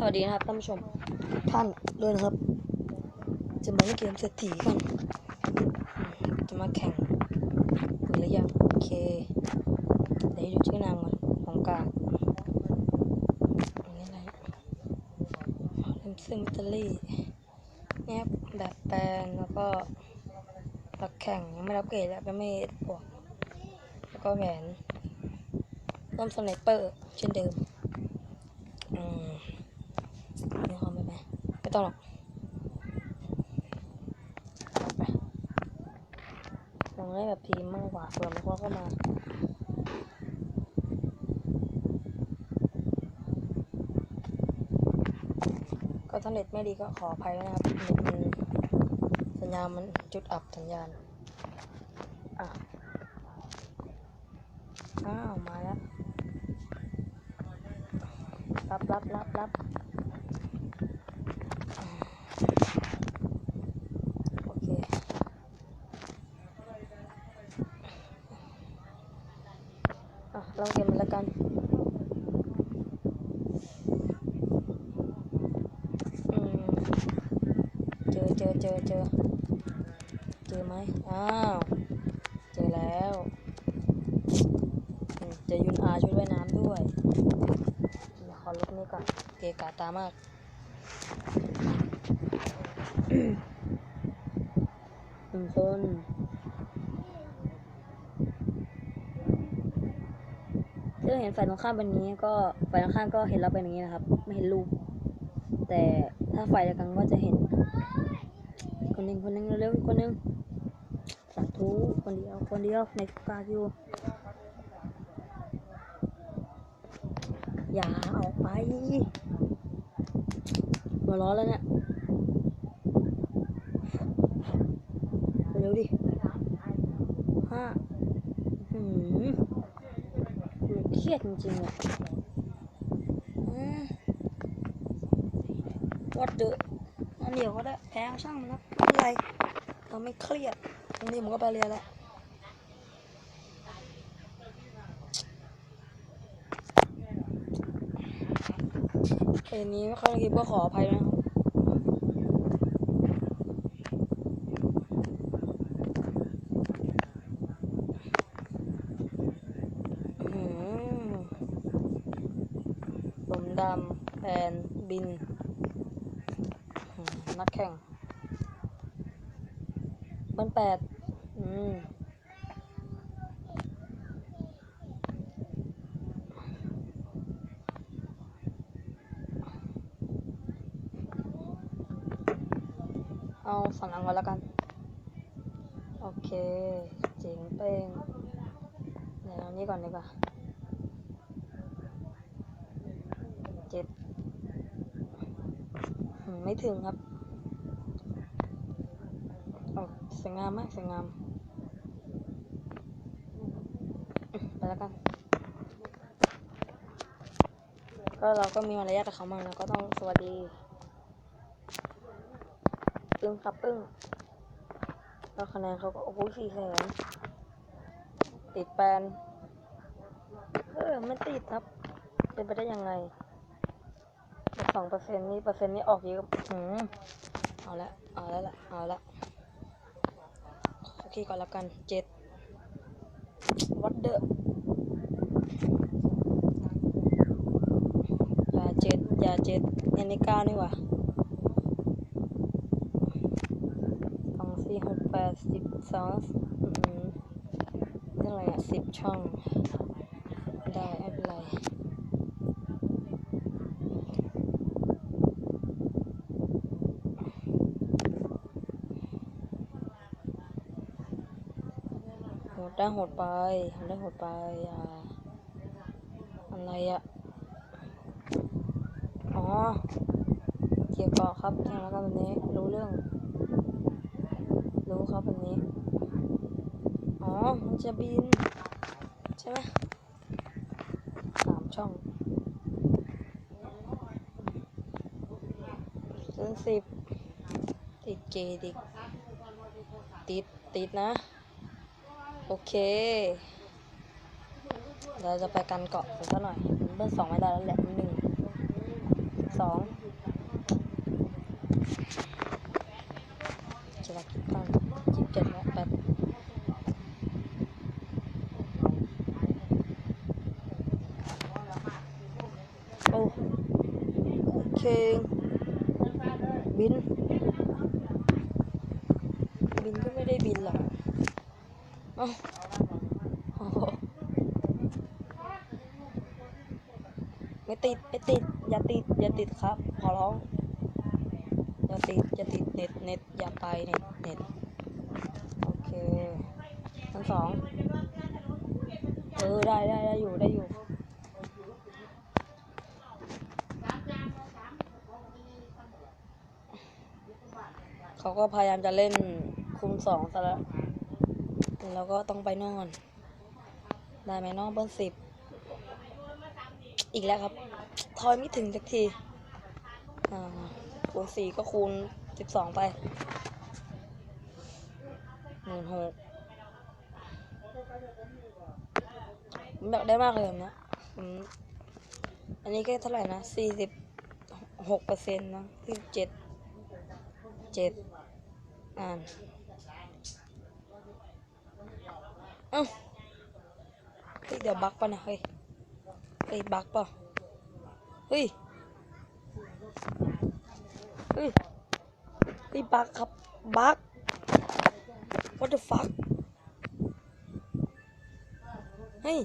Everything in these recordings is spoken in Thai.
สวัสดีนะครับท่านผู้ชมทุกท่านด้วยนะครับ จะมาเล่นเกมเศรษฐีกันอืมจะมาแข่งหรือยังโอเคเดี๋ยวให้ดูชื่อนามก่อนของกลางอันนี้อะไรเลมซึ่งอิตาลีเนี่ยแบบแปลนแล้วก็รักแข่งยังไม่รับเกรดแล้วก็ไม่บวกแล้วก็แหวนร่วมสไนเปอร์เช่นเดิม อืมนี่เขาไม่ไป ไม่ต้องหรอกลองเล่นแบบทีมมากกว่าเผื่อมันเข้ามาก็ถ้าเน็ตไม่ดีก็ขออภัยด้วยนะครับเน็ตมันสัญญาณมันจุดอับสัญญาณอะอ้าว มาแล้ว รับรับรับรับอ่าโอเค อะลองเกมมันแล้วกัน อืม เจ อเจอเจอ เจอไหมอ้าว เจอแล้วเจอยุนอาชุดว่ายน้ำด้วยขอลบนี่ก่อนเกกะตามากหนึ่งคนถ้าเห็นฝ่ายตรงข้ามเป็นนี้ก็ฝ่ายตรงข้ามก็เห็นเราเป็นอย่างนี้นะครับ ไม่เห็นรูปแต่ถ้าฝ่ายเดียวกันก็จะเห็น หนึ่งคนหนึ่งเร็วๆคนหนึ่งสาธุคนเดียวคนเดียวในกาคิวอย่าออกไปหัวร้อนแล้วเนี่ยเร็วดิห้าหืมเครียดจริงๆอะอืมวัด เดียวก็ได้แพ้ช่างมันนะไม่เป็นไรเราไม่เครียดตรงนี้ผมก็ไปเรียนแล้วเอ็นนี้ไม่ค่อยได้คลิปก็ขออภัยนะครับลมดำแอนบิน นักแข่งเบิ้ลแปดอืมเอาสองอันก่อนแล้วกัน โอเคเจ๋งเป้งเดี๋ยวเอานี้ก่อนดีกว่าเจ็ดอืมไม่ถึงครับ โอ้ สวยงามมากสวยงามไปแล้วกันก็เราก็มีมารยาทกับเขามากนะก็ต้องสวัสดีอึ้งครับอึ้งแล้วคะแนนเขาก็โอ้โหสี่แสนติดแปนเออไม่ติดครับ เป็นไปได้ยังไงสองเปอร์เซ็นต์นี่เปอร์เซ็นต์นี่ออกเยอะหืมเอาละเอาล้วละเอาละ เคก่อนละกันเจ็ดวัดเดอะอย่าเจ็ดอย่าเจ็ดอันนี้เก้านี่หว่าสองสี่หกแปดสิบสองอืมนี่อะไรอะสิบช่อง ได้ไม่เป็นไร ได้โหดไปทำได้โหดไปอ่าอะไรอะอ๋อเกี่ยวเกาะครับแข่งแล้วกันแบบนี้รู้เรื่อง รู้ครับแบบนี้ อ๋อ มันจะบิน ใช่ไหมสามช่องเส้นสิบติดเกย์ดิติด ติดนะ โอเค เราจะไปกันเกาะกันสักหน่อย เบิ้ลสองไม่ได้แล้วแหละหนึ่งสองจะรักคิดตั้งจิบเจ็ดแล้วแปดโอเคงบิน บินก็ไม่ได้บินหรอก เอาไม่ติดไม่ติด อย่าติด อย่าติดครับ ขอร้อง อย่าติด อย่าติด เน็ตเน็ตอย่าไปเน็ตเน็ตโอเคทั้งสองเออ ได้ได้ได้อยู่ ได้อยู่เขาก็พยายามจะเล่นคุมสองซะแล้ว แล้วก็ต้องไปนอน ได้ไหมนอนเบอร์สิบ อีกแล้วครับ ทอยไม่ถึงสักที อ่าคูณสี่ก็คูณสิบสองไปหมื่นหกผมอยากได้มากเลยแบบนี้อันนี้ก็เท่าไหร่นะสี่สิบหกเปอร์เซ็นต์นะสี่สิบเจ็ดเจ็ดอ่าน เอ้าเฮ้ยเดี๋ยวบักป่ะนะเฮ้ยเฮ้ยบักป่ะเฮ้ยเฮ้ยเฮ้ยบักครับบัก what the fuck เฮ้ย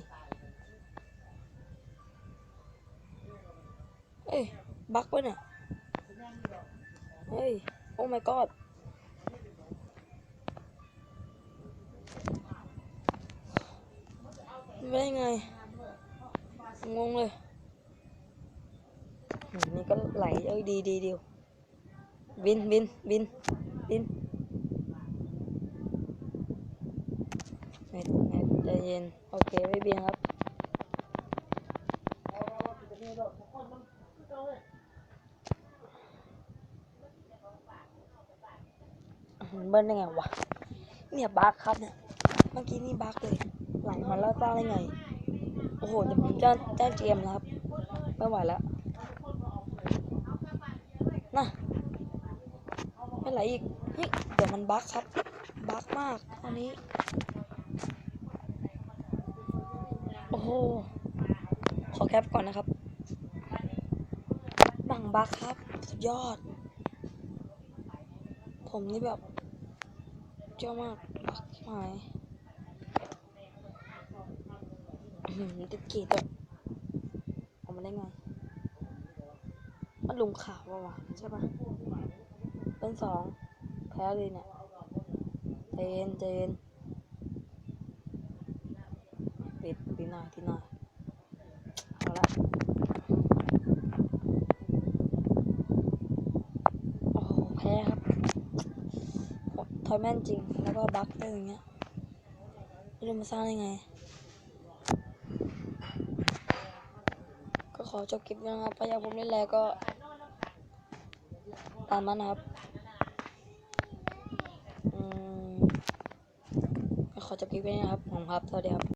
เฮ้ยบักป่ะเนี่ยเฮ้ยโอ้ my god ไม่ได้ไง งงเลยนี่ก็ไหลเอ้ยดีดีดีบินบินบินบินเน็ตเน็ตใจเย็น โอเค ไม่บินครับเบิ้ลได้ไงวะ เนี่ยบักครับเนี่ย เมื่อกี้นี่บักเลย หลมาแล้วสร้างได้ไง โอ้โหเดี๋ยวผมจ้างจ้างเจมส์นะครับ ไม่ไหวแล้วน่ะไม่ไหลอีกเฮ้ยเดี๋ยวมันบักครับบักมากตอนนี้ โอ้โห ขอแคปก่อนนะครับ บังบักครับ สุดยอด ผมนี่แบบเจ้ามากบักหาย ติดกีดด้วยเอามาได้ไงมันลุงขาวปะวะใช่ปะเป็นสองแพ้เลยเนี่ยเจนเจนปิดปิดหน่อยทีหน่อยเอาละโอ้โหแพ้ครับทอยแม่นจริงแล้วก็บั๊กได้อย่างเงี้ยไม่รู้มาสร้างได้ไง ก็ข อจบคลิปนะครับถ้าอยากผมเล่นแล้วก็ ตามนั้นะครับอืมขอจบคลิปนี้นะครับผมครับสวัสดีครับ